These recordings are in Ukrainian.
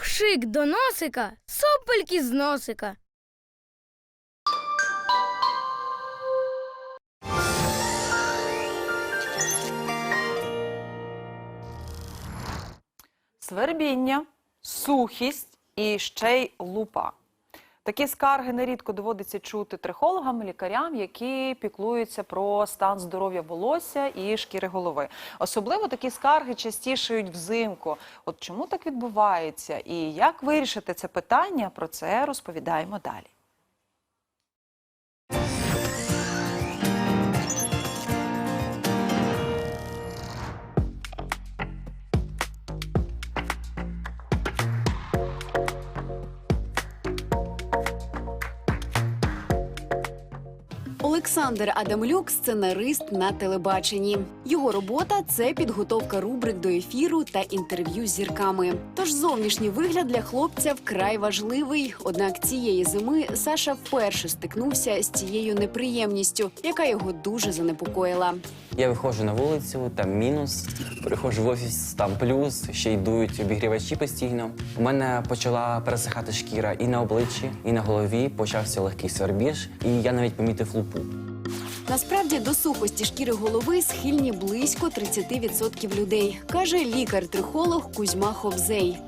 Пшик до носика, сопельки з носика. Свербіння, сухість і ще й лупа. Такі скарги нерідко доводиться чути трихологам, лікарям, які піклуються про стан здоров'я волосся і шкіри голови. Особливо такі скарги частішають взимку. От чому так відбувається і як вирішити це питання? Про це розповідаємо далі. Олександр Адамлюк сценарист на телебаченні. Його робота це підготовка рубрик до ефіру та інтерв'ю з зірками. Тож зовнішній вигляд для хлопця вкрай важливий. Однак цієї зими Саша вперше стикнувся з цією неприємністю, яка його дуже занепокоїла. Я виходжу на вулицю, там мінус. Приходжу в офіс, там плюс, ще й дують обігрівачі постійно. У мене почала пересихати шкіра і на обличчі, і на голові. Почався легкий свербіж, і я навіть помітив лупу. Насправді до сухості шкіри голови схильні близько 30% людей, каже лікар-трихолог Кузьма Ховзей.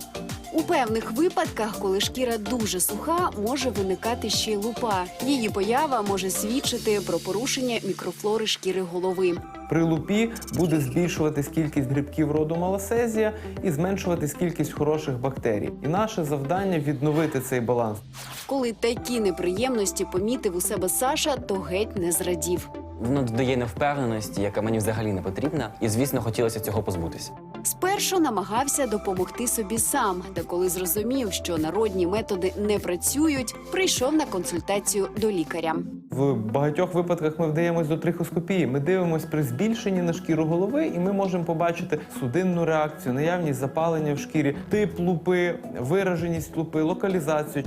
У певних випадках, коли шкіра дуже суха, може виникати ще й лупа. Її поява може свідчити про порушення мікрофлори шкіри голови. При лупі буде збільшуватись кількість грибків роду малосезія і зменшуватись кількість хороших бактерій. І наше завдання відновити цей баланс. Коли такі неприємності помітив у себе Саша, то геть не зрадів. Воно додає невпевненості, яка мені взагалі не потрібна, і звісно, хотілося цього позбутися. Спершу намагався допомогти собі сам, та коли зрозумів, що народні методи не працюють, прийшов на консультацію до лікаря. В багатьох випадках ми вдаємось до трихоскопії. Ми дивимося при збільшенні на шкіру голови, і ми можемо побачити судинну реакцію, наявність запалення в шкірі, тип лупи, вираженість лупи, локалізацію.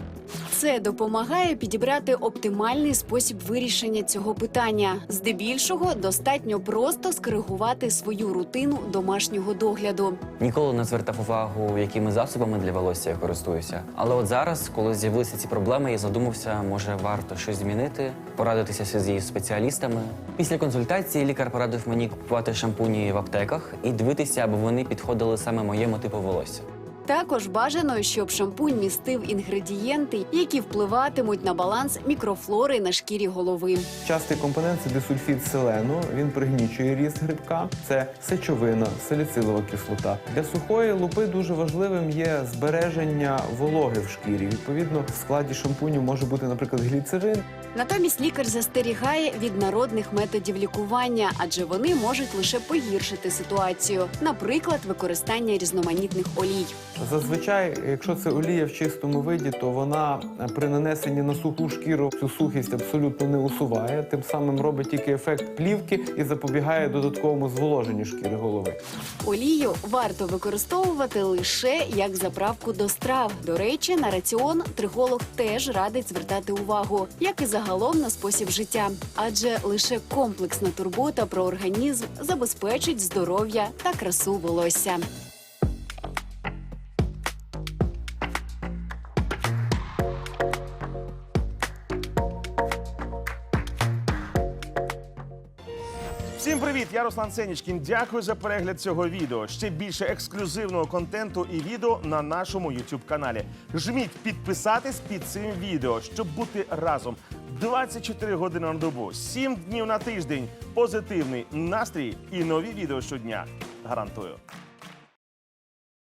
Це допомагає підібрати оптимальний спосіб вирішення цього питання. Здебільшого достатньо просто скоригувати свою рутину домашнього догляду. Ніколи не звертав увагу, якими засобами для волосся я користуюся. Але от зараз, коли з'явилися ці проблеми, я задумався, може варто щось змінити, порадитися зі спеціалістами. Після консультації лікар порадив мені купувати шампуні в аптеках і дивитися, аби вони підходили саме моєму типу волосся. Також бажано, щоб шампунь містив інгредієнти, які впливатимуть на баланс мікрофлори на шкірі голови. Частий компонент це дисульфід селену. Він пригнічує ріст грибка. Це сечовина, саліцилова кислота. Для сухої лупи дуже важливим є збереження вологи в шкірі. Відповідно, в складі шампуню може бути, наприклад, гліцерин. Натомість лікар застерігає від народних методів лікування, адже вони можуть лише погіршити ситуацію, наприклад, використання різноманітних олій. Зазвичай, якщо це олія в чистому виді, то вона е, при нанесенні на суху шкіру цю сухість абсолютно не усуває. Тим самим робить тільки ефект плівки і запобігає додатковому зволоженню шкіри голови. Олію варто використовувати лише як заправку до страв. До речі, на раціон трихолог теж радить звертати увагу, як і загалом на спосіб життя, адже лише комплексна турбота про організм забезпечить здоров'я та красу волосся. Всім привіт! Я Руслан Сенічкін. Дякую за перегляд цього відео. Ще більше ексклюзивного контенту і відео на нашому youtube каналі. Жміть підписатись під цим відео, щоб бути разом 24 години на добу, 7 днів на тиждень. Позитивний настрій і нові відео щодня. Гарантую.